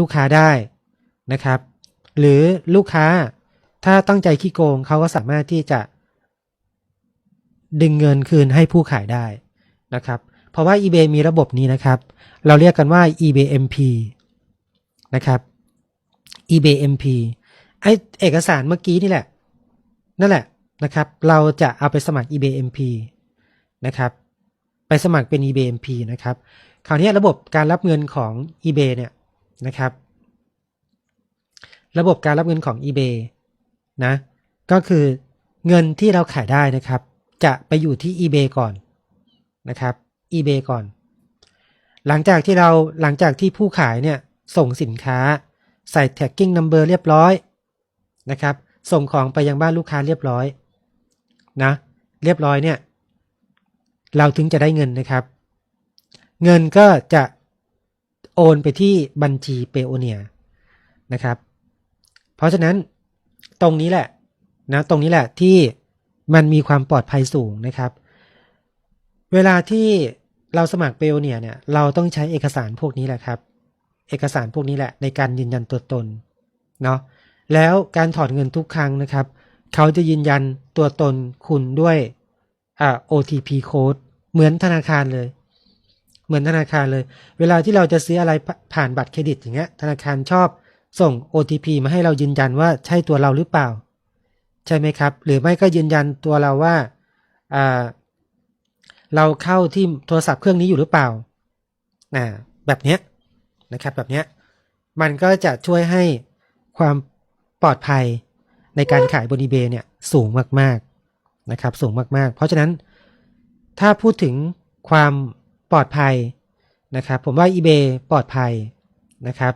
ลูกค้าได้นะครับ หรือลูกค้าถ้าตั้งใจขี้โกงเขาก็สามารถที่จะ ดึงเงินคืนให้ผู้ขายได้นะครับ เพราะว่า eBay มีระบบนี้นะครับ เราเรียกกันว่า eBay MP นะครับ eBay MP ไอเอกสารเมื่อกี้นี่แหละ นั่นแหละนะครับ เราจะเอาไปสมัคร eBay MP นะครับ ไปสมัครเป็น eBay MP นะครับ คราวนี้ระบบการรับเงินของ eBay เนี่ย นะครับ ระบบการรับเงินของ eBay นะก็คือเงินที่เราขายได้นะครับ จะไปอยู่ที่ eBay ก่อนนะครับ eBay ก่อน หลังจากที่เราหลังจากที่ผู้ขายเนี่ยส่งสินค้าใส่ tagging number เรียบร้อยนะครับ ส่งของไปยังบ้านลูกค้าเรียบร้อยนะเรียบร้อยเนี่ย เราถึงจะได้เงินนะครับ เงินก็จะ โอนไปที่บัญชีเปโอเนียนะครับ เพราะฉะนั้นตรงนี้แหละนะตรงนี้แหละที่มันมีความปลอดภัยสูงนะครับ เวลาที่เราสมัครเปโอเนียเนี่ยเราต้องใช้เอกสารพวกนี้แหละครับ เอกสารพวกนี้แหละในการยืนยันตัวตนเนาะแล้วการถอนเงินทุกครั้งนะครับ เขาจะยืนยันตัวตนคุณด้วยอ่า OTP code เหมือนธนาคารเลย เหมือนธนาคารเลย เวลาที่เราจะซื้ออะไรผ่านบัตรเครดิตอย่างเงี้ย ธนาคารชอบส่ง OTP มาให้เรายืนยันว่าใช่ตัวเราหรือเปล่า ใช่ไหมครับ หรือไม่ก็ยืนยันตัวเราว่าอ่าเราเข้าที่โทรศัพท์เครื่องนี้อยู่หรือเปล่าอ่าแบบเนี้ยนะครับแบบเนี้ยมันก็จะช่วยให้ความปลอดภัยในการขายบน eBay เนี่ยสูงมากๆนะครับสูงมากๆ เพราะฉะนั้นถ้าพูดถึงความ ปลอดภัยนะครับ ผมว่า eBay ปลอดภัยนะครับ